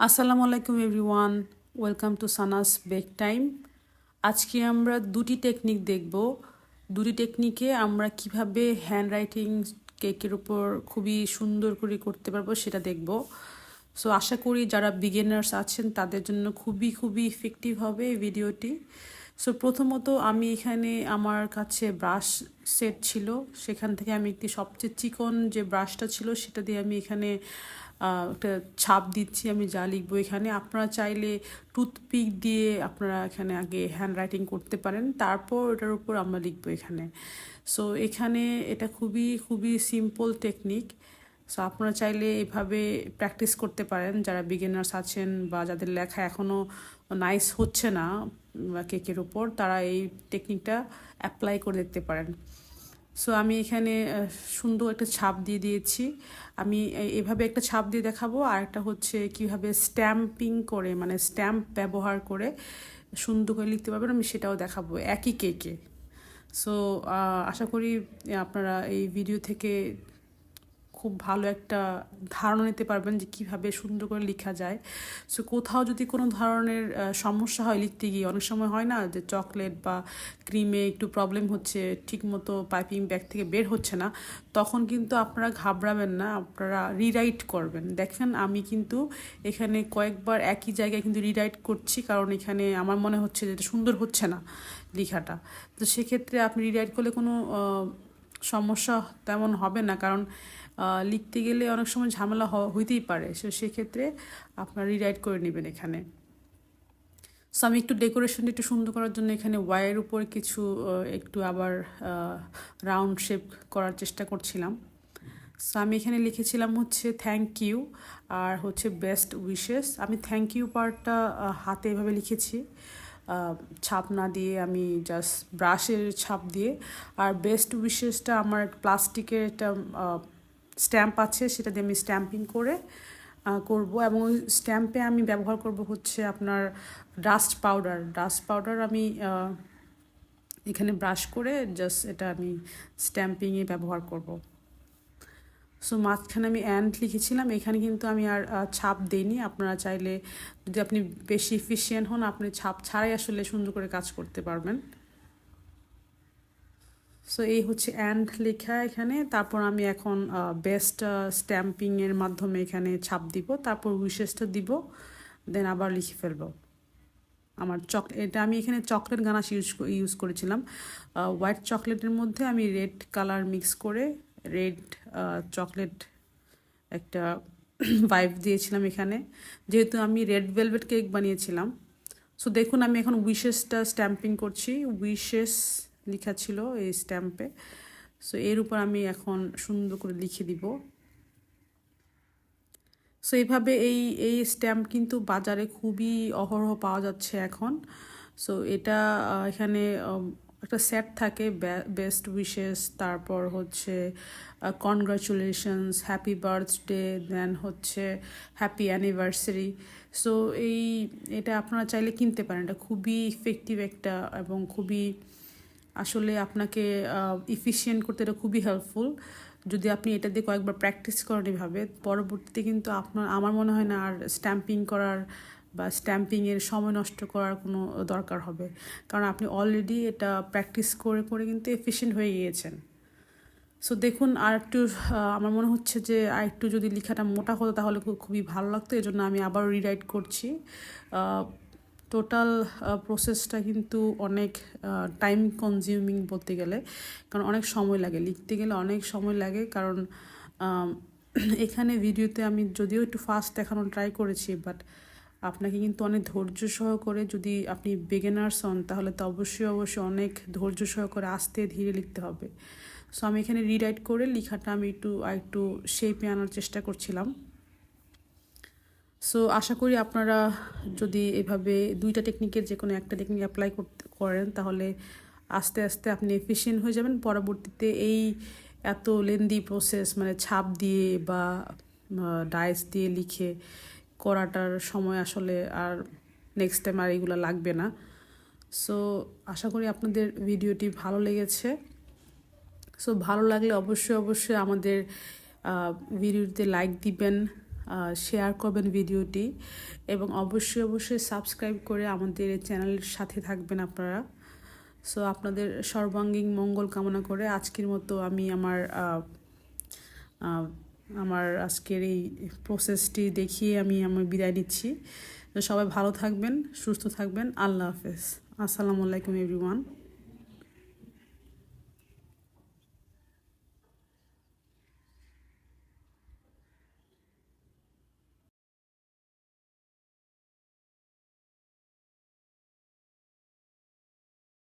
আসসালামু আলাইকুম everyone, welcome to Sana's bake time. আজকে আমরা দুটি টেকনিক দেখব। দুটি টেকনিকে আমরা কীভাবে হ্যান্ড রাইটিং কেকের উপর খুবই সুন্দর করে করতে পারব সেটা দেখব। সো, আশা করি যারা বিগিনার্স আছেন, তাদের জন্য খুবই খুবই ইফেক্টিভ হবে এই ভিডিওটি। সো, প্রথমত আমি এখানে আমার কাছে ব্রাশ সেট ছিল। সেখান থেকে আমি একটি সবচেয়ে চিকন যে ব্রাশটা ছিল, সেটা দিয়ে আমি এখানে একটা ছাপ দিচ্ছি, আমি যা লিখব এখানে। আপনারা চাইলে টুথপিক দিয়ে আপনারা এখানে আগে হ্যান্ড রাইটিং করতে পারেন, তারপর ওটার উপর আমরা লিখব এখানে। সো এখানে এটা খুবই খুবই সিম্পল টেকনিক সো আপনারা চাইলে এভাবে প্র্যাকটিস করতে পারেন। যারা বিগিনার্স আছেন বা যাদের লেখা এখনও নাইস হচ্ছে না কেকের উপর, তারা এই টেকনিকটা অ্যাপ্লাই করে দেখতে পারেন। সো আমি এখানে সুন্দর একটা ছাপ দিয়ে দিয়েছি। আমি এভাবে একটা ছাপ দিয়ে দেখাবো। আর একটা হচ্ছে কীভাবে স্ট্যাম্পিং করে মানে স্ট্যাম্প ব্যবহার করে সুন্দর করে লিখতে পারবেন, আমি সেটাও দেখাবো। একই কেকে সো আশা করি আপনারা এই ভিডিও থেকে খুব ভালো একটা ধারণা নিতে পারবেন যে কীভাবে সুন্দর করে লেখা যায়। সো কোথাও যদি কোনো ধরনের সমস্যা হয় লিখতে গিয়ে, অনেক সময় হয় না যে চকলেট বা ক্রিমে একটু প্রবলেম হচ্ছে, ঠিকমতো পাইপিং ব্যাগ থেকে বের হচ্ছে না, তখন কিন্তু আপনারা ঘাবড়াবেন না, আপনারা রিরাইট করবেন। দেখেন, আমি কিন্তু এখানে কয়েকবার একই জায়গায় কিন্তু রিরাইট করছি, কারণ এখানে আমার মনে হচ্ছে যে এটা সুন্দর হচ্ছে না লেখাটা। তো সেক্ষেত্রে আপনি রিরাইট করলে কোনো সমস্যা তেমন হবে না, কারণ লিখতে গেলে অনেক সময় ঝামেলা হইতেই পারে। সো সেক্ষেত্রে আপনার রিরাইট করে নেবেন এখানে। সো আমি একটু ডেকোরেশনটা একটু সুন্দর করার জন্য এখানে ওয়াইয়ের উপর কিছু একটু আবার রাউন্ড শেপ করার চেষ্টা করছিলাম। সো আমি এখানে লিখেছিলাম হচ্ছে থ্যাংক ইউ আর হচ্ছে বেস্ট উইশেস আমি থ্যাংক ইউ পার্টটা হাতে এভাবে লিখেছি। ছাপ না দিয়ে আমি জাস্ট ব্রাশের ছাপ দিয়ে। আর বেস্ট উইশেসটা আমার প্লাস্টিকের একটা স্ট্যাম্প আছে, সেটা দিয়ে আমি স্ট্যাম্পিং করে করব। এবং ওই স্ট্যাম্পে আমি ব্যবহার করব হচ্ছে আপনার ডাস্ট পাউডার। ডাস্ট পাউডার আমি এখানে ব্রাশ করে জাস্ট এটা আমি স্ট্যাম্পিংয়ে ব্যবহার করব। সো মাঝখানে আমি অ্যান্ড লিখেছিলাম, এখানে কিন্তু আমি আর ছাপ দিইনি। আপনারা চাইলে যদি আপনি বেশি এফিসিয়েন্ট হন, আপনি ছাপ ছাড়াই আসলে সুন্দর করে কাজ করতে পারবেন। সো এই হচ্ছে অ্যান্ড লেখা এখানে। তারপর আমি এখন বেস্ট স্ট্যাম্পিংয়ের মাধ্যমে এখানে ছাপ দিব। তারপর উইশেসটা দিব। দেন আবার লিখে ফেলব। আমার চক এটা আমি এখানে চকলেট গানাশ ইউজ ইউজ করেছিলাম। হোয়াইট চকলেটের মধ্যে আমি রেড কালার মিক্স করে রেড চকলেট একটা ভাইভ দিয়েছিলাম এখানে। যেহেতু আমি রেড ভেলভেট কেক বানিয়েছিলাম। সো দেখুন আমি এখন উইশেসটা স্ট্যাম্পিং করছি। উইশেস লেখা ছিল এই স্ট্যাম্পে। সো এর উপর আমি এখন সুন্দর করে লিখে দিব। সো এইভাবে এই এই স্ট্যাম্প কিন্তু বাজারে খুবই অহরহ পাওয়া যাচ্ছে এখন। সো এটা এখানে একটা সেট থাকে বেস্ট উইশেস, তারপর হচ্ছে কনগ্রাচুলেশনস, হ্যাপি বার্থডে, দেন হচ্ছে, হ্যাপি অ্যানিভার্সারি। সো এই, এটা আপনারা চাইলে কিনতে পারেন। এটা খুবই ইফেক্টিভ একটা এবং খুবই আসলে আপনাকে ইফিসিয়েন্ট করতে এটা খুবই হেল্পফুল যদি আপনি এটা দিয়ে কয়েকবার প্র্যাকটিস করেন এভাবে, পরবর্তীতে কিন্তু আপনার, আমার মনে হয় না আর স্ট্যাম্পিং করার বা স্ট্যাম্পিংয়ের সময় নষ্ট করার কোনো দরকার হবে। কারণ আপনি অলরেডি এটা প্র্যাকটিস করে করে কিন্তু এফিসিয়েন্ট হয়ে গিয়েছেন। সো দেখুন, আর একটু আমার মনে হচ্ছে যে আর একটু যদি লেখাটা মোটা হতো তাহলে খুবই ভালো লাগতো। এই জন্য আমি আবার রিরাইট করছি। টোটাল প্রসেসটা কিন্তু অনেক টাইম কনজিউমিং বলতে গেলে। কারণ অনেক সময় লাগে, লিখতে গেলে অনেক সময় লাগে। কারণ এখানে ভিডিওতে আমি যদিও একটু ফাস্ট দেখানোর ট্রাই করেছি বাট আপনাকে কিন্তু অনেক ধৈর্য সহ করে যদি আপনি বিগিনার্স হন, তাহলে তো অবশ্যই অবশ্যই অনেক ধৈর্য সহ করে আস্তে ধীরে লিখতে হবে। সো আমি এখানে রিরাইট করে লেখাটা আমি একটু একটু শেপে আনার চেষ্টা করছিলাম। সো আশা করি আপনারা যদি এভাবে দুইটা টেকনিকের যে কোনো একটা টেকনিক অ্যাপ্লাই করতে করেন, তাহলে আস্তে আস্তে আপনি এফিসিয়েন্ট হয়ে যাবেন। পরবর্তীতে এই এত লেন্দি প্রসেস মানে ছাপ দিয়ে বা ডাইস দিয়ে লিখে করাটার সময় আসলে আর নেক্সট টাইম আর এগুলো লাগবে না। সো আশা করি আপনাদের ভিডিওটি ভালো লেগেছে। সো ভালো লাগলে অবশ্যই অবশ্যই আমাদের ভিডিওতে লাইক দিবেন। শেয়ার করবেন ভিডিওটি এবং অবশ্যই অবশ্যই সাবস্ক্রাইব করে আমাদের চ্যানেলের সাথে থাকবেন আপনারা। সো আপনাদের সর্বাঙ্গীন মঙ্গল কামনা করে আজকের মতো আমি আমার আমার আজকের এই প্রসেসটি দেখিয়ে আমি আমার বিদায় নিচ্ছি। তো সবাই ভালো থাকবেন, সুস্থ থাকবেন। আল্লাহ হাফেজ। আসসালামু আলাইকুম এভরিওয়ান